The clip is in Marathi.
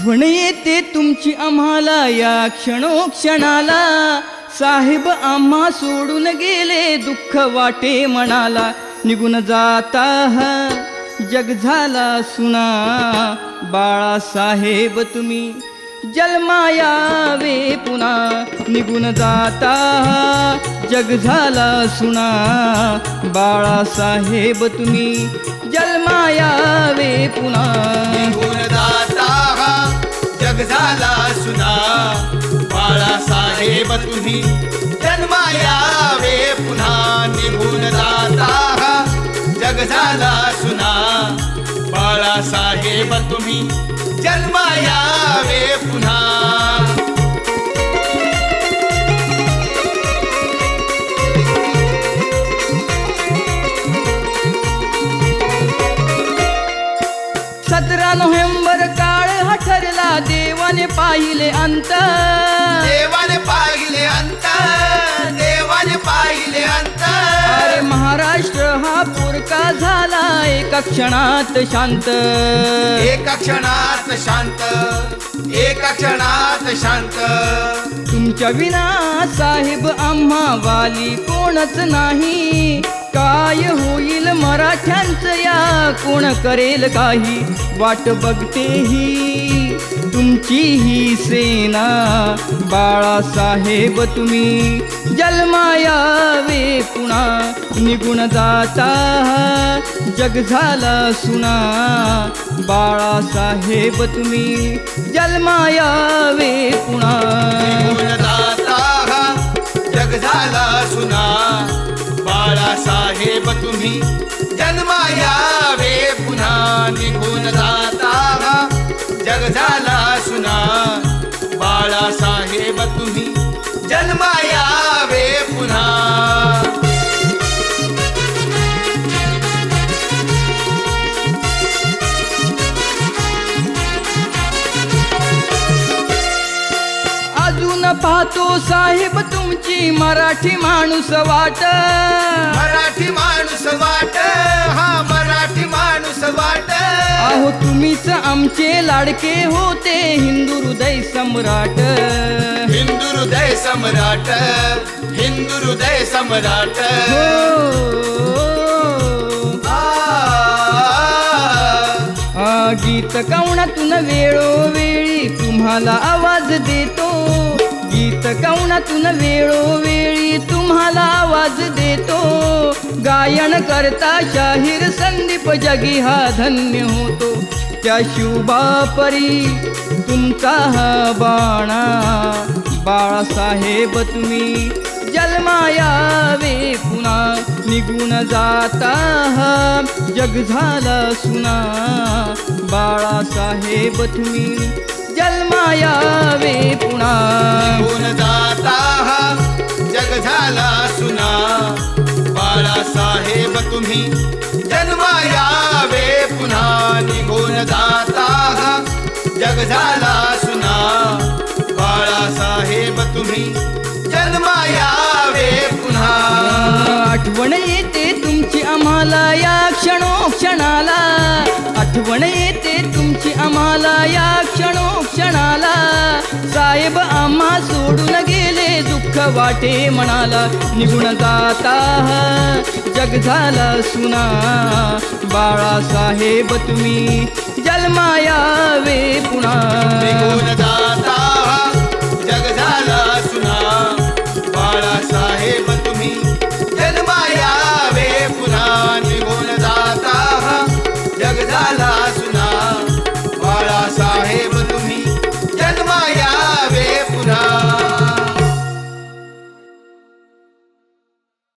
आठवण येते तुमची आम्हाला या क्षणोक्षणाला. साहेब आम्हा सोडून गेले दुःख वाटे मनाला. निघून जाता जग झाला सुना. बाळासाहेब तुम्ही जन्मायावे पुन्हा. निघून जाता जग झाला सुना. बाळासाहेब तुम्ही जन्मायावे पुन्हा. निघून हा जग झाला सुना बाळासाहेब तुम्ही जन्मायावे पुन्हा. निघून हा जग झाला सुना बाळासाहेब तुम्ही जन्मायावे पुन्हा. पाहिले अंत. देवाने पाहिले अंत. देवाने पाहिले अंत. अरे महाराष्ट्र हा पुरका झाला एका क्षणात शांत. एका क्षणात शांत. एका क्षणात शांत. तुमच्या विना साहेब आम्हा वाली कोणच नाही. काय होईल मराठ्यांचं या? कोण करेल काही? वाट बघते ही. तुमची ही सेना बाळासाहेब तुम्ही. जन्मायावे पुन्हा निघून जाता. जग झाला सुना बाळासाहेब तुम्ही. जन्मायावे पुन्हा. निघून जाता. जग झाला सुना बाळासाहेब तुम्ही. जन्मायावे पुन्हा निघून जाता. जग झाला सुना. बाळासाहेब तुम्ही जन्मायावे पुन्हा. अजून पाहतो साहेब तुमची मराठी माणूस वाट. मराठी माणूस वाट. हा मराठी माणूस वाट. अहो तुम्हीच आमचे लाडके होते हिंदू हृदय सम्राट. हिंदू हृदय सम्राट हिंदू हृदय सम्राट. हो. गीत कवनातून वेळोवेळी तुम्हाला आवाज देतो. गीत वेळोवेळी तुम्हाला आवाज देतो. गायन करता शाहीर संदीप जगी हा धन्य होतो. त्या शिवबापरी तुमचा हा बाणा. बाळासाहेब तुम्ही जन्मायावे पुन्हा. निघून जाता हा जग झाला सुना. बाळासाहेब तुम्ही जन्मायावे पुन्हा निघून जाता हा जग झाला सुना. बाळासाहेब तुम्ही जन्मायावे पुन्हा. निघून जाता हा जग झाला सुना. बाळासाहेब तुम्ही जन्मायावे पुन्हा. आठवण येते तुमची आम्हाला या क्षणोक्षणाला. आठवण येते तुमची आम्हाला या क्षणोक्षणाला. साहेब आम्हा सोडून गेले दुःख वाटे म्हणाला निघून जाता जग झाला सुना. बाळासाहेब तुम्ही जन्मायावे पुन्हा. निघून जाता जग झाला सुना. तुम्ही जन्मायावे पुन्हा. निघून जाता जग झाला सुना.